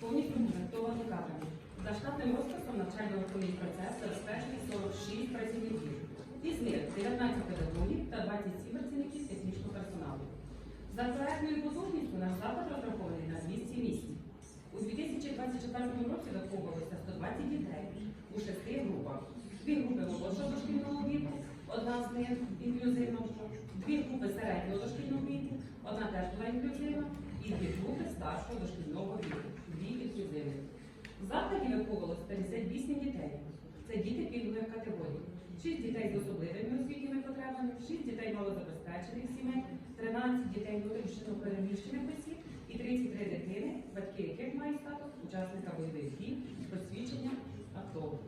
повністю комплектовані кадрами. За штатним розписом навчального виконує процес забезпечені 46 працівників, із них 19 педагогів та 27 працівників технічного персоналу. За проектною потужністю наш заклад розрахований на 200 місць. У 2024 році заховувалися 120 дітей у шести групах. Дві групи молодшого дошкільного віку, одна з них інклюзивна, дві групи середнього дошкільного віку, одна теж була інклюзивна, і дві групи старшого дошкільного віку дві інклюзивні. В закладі виховувалося 58 дітей. Це діти пільгових категорій. 6 дітей з особливими освітніми потребами, 6 дітей малозабезпечених сімей, 13 дітей внутрішньо переміщених осіб і 33 дитини, батьки яких мають статус учасника бойових дій, посвідчення АТО.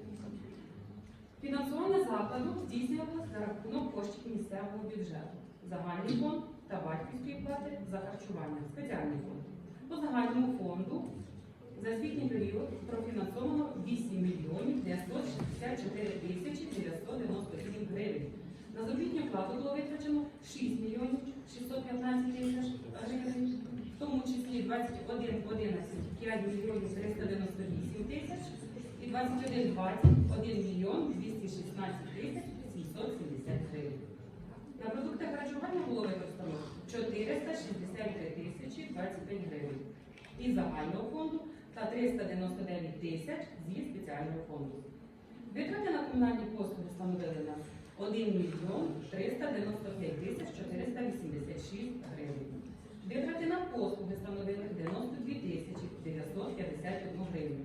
Фінансування закладу здійснювалося за рахунок коштів місцевого бюджету, загальний фонд та батьківської плати за харчування, спеціальний фонд. По загальному фонду за освітній період профінансовано 8 мільйонів 964 тисячі 997 гривень. На заробітну плату було витрачено 6 мільйонів 615 тисяч гривень, в тому числі 21 11 5 мільйонів 398 тисяч і 21 20 1 мільйон 216 тисяч 770 гривень. На продукти харчування було використано 463 тисячі 25 гривень із загального фонду та 399 тисяч зі спеціального фонду. Витрати на комунальні послуги становили на 1 мільйон 395 тисяч 486 гривень. Витрати на послуги становили 92 тисячі 951 гривень.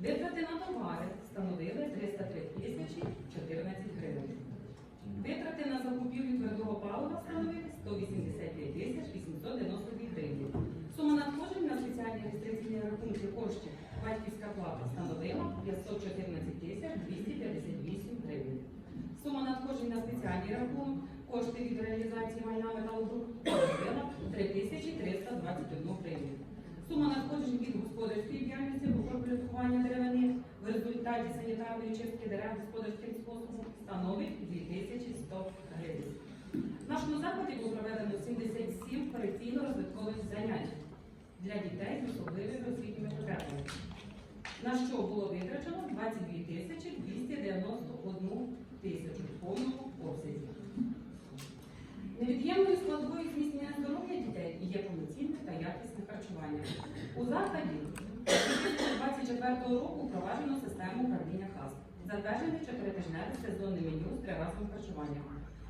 Витрати на товари становили 303 тисячі 14 гривень. Витрати на закупівлю твердого палива становили 185 тисяч 892 гривні. Сума на батьківська плата становила 514 тисяч 258 гривень. Сума надходжень на спеціальний рахунок кошти від реалізації майна металобрухту становила 3321 гривень. Сума надходжень від господарської діяльності або проплюсування деревини в результаті санітарної чистки дерев господарським способом становить 2100 гривень. В нашому закладі було проведено 77 корекційно-розвиткових занять для дітей з особливими освітніми потребами, на що було витрачено 22 тисячі 291 тисячу в повному обсязі. Невід'ємною складовою зміцнення здоров'я дітей є повноцінне та якісне харчування. У закладі 2024 року впроваджено систему управління ХАС, затверджене чотиритижневе сезонне меню з триразовим харчуванням.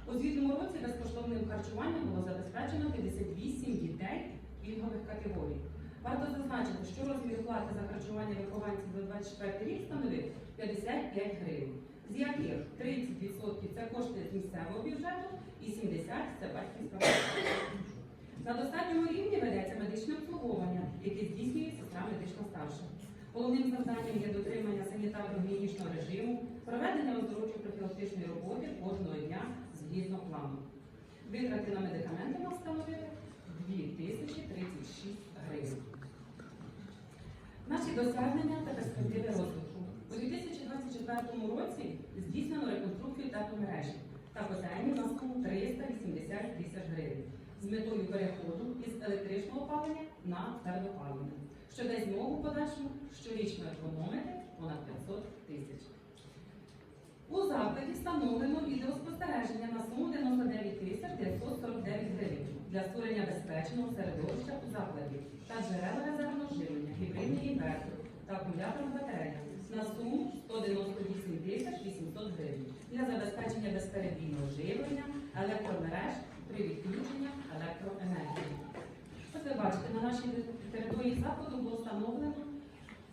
У звітному році безкоштовним харчуванням було забезпечено 58 дітей пільгових категорій. Варто зазначити, що розмір плати за харчування вихованців за 24 рік становив 55 гривень, з яких 30% це кошти з місцевого бюджету і 70% це батьківська плата. На достатньому рівні ведеться медичне обслуговування, яке здійснює сестра медична старша. Головним завданням є дотримання санітарно-гігієнічного режиму, проведення оздоровчо-профілактичної роботи кожного дня згідно плану. Витрати на медикаменти становили 2036 гривень. Наші досягнення та перспективи розвитку. У 2024 році здійснено реконструкцію тепломережі та котельні на суму 380 тисяч гривень з метою переходу із електричного опалення на твердопаливне, що дасть змогу подальшому щорічно економити понад 500 тисяч. У закладі встановлено відеоспостереження на суму 99 тисяч 949 гривень для створення безпечного середовища у закладі та джерела резервного живлення, гібридний інвертор та акумуляторна батарея на суму 198 тисяч 800 гривень для забезпечення безперебійного живлення електромереж при відключенні електроенергії. Ось ви бачите, на нашій території закладу було встановлено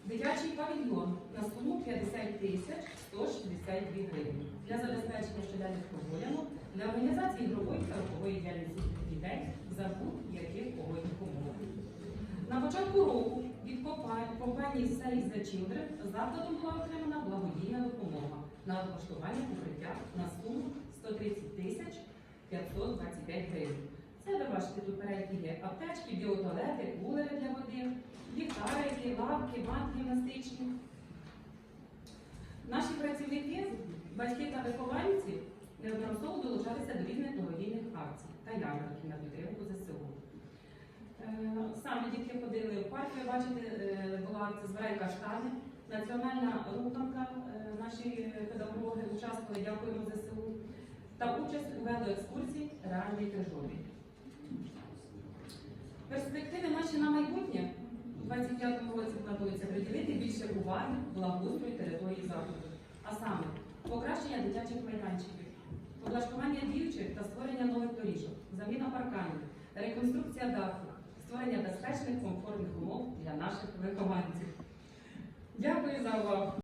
Дитячий павільйон на суму 50 тисяч 162 гривні для забезпечення щоденних прогулянок для організації ігрової та діяльності дітей за будь-яких погодних умов. На початку року від компанії Save the Children закладом була отримана благодійна допомога на облаштування укриття на суму 130 тисяч 525 гривень. Це ви бачите, тут переліки є аптечки, біотуалети, кулери для води, ліхтарики, лавки, банки гімнастичні. Наші працівники, батьки та вихованці неодноразово долучалися до різних благодійних акцій та ярмарків на підтримку ЗСУ. Е, Самі дітки ходили в парк, ви бачите, е, була акція «Збирай каштани, національна руханка, е, наші педагоги участвували, дякуємо ЗСУ, та участь у велоекскурсії реальний крижові. Перспективи наші на майбутнє у 25-му році планується приділити більше уваги благоустрою території закладу, а саме покращення дитячих майданчиків, облаштування діючих та створення нових доріжок, заміна парканів, реконструкція даху, створення безпечних комфортних умов для наших вихованців. Дякую за увагу.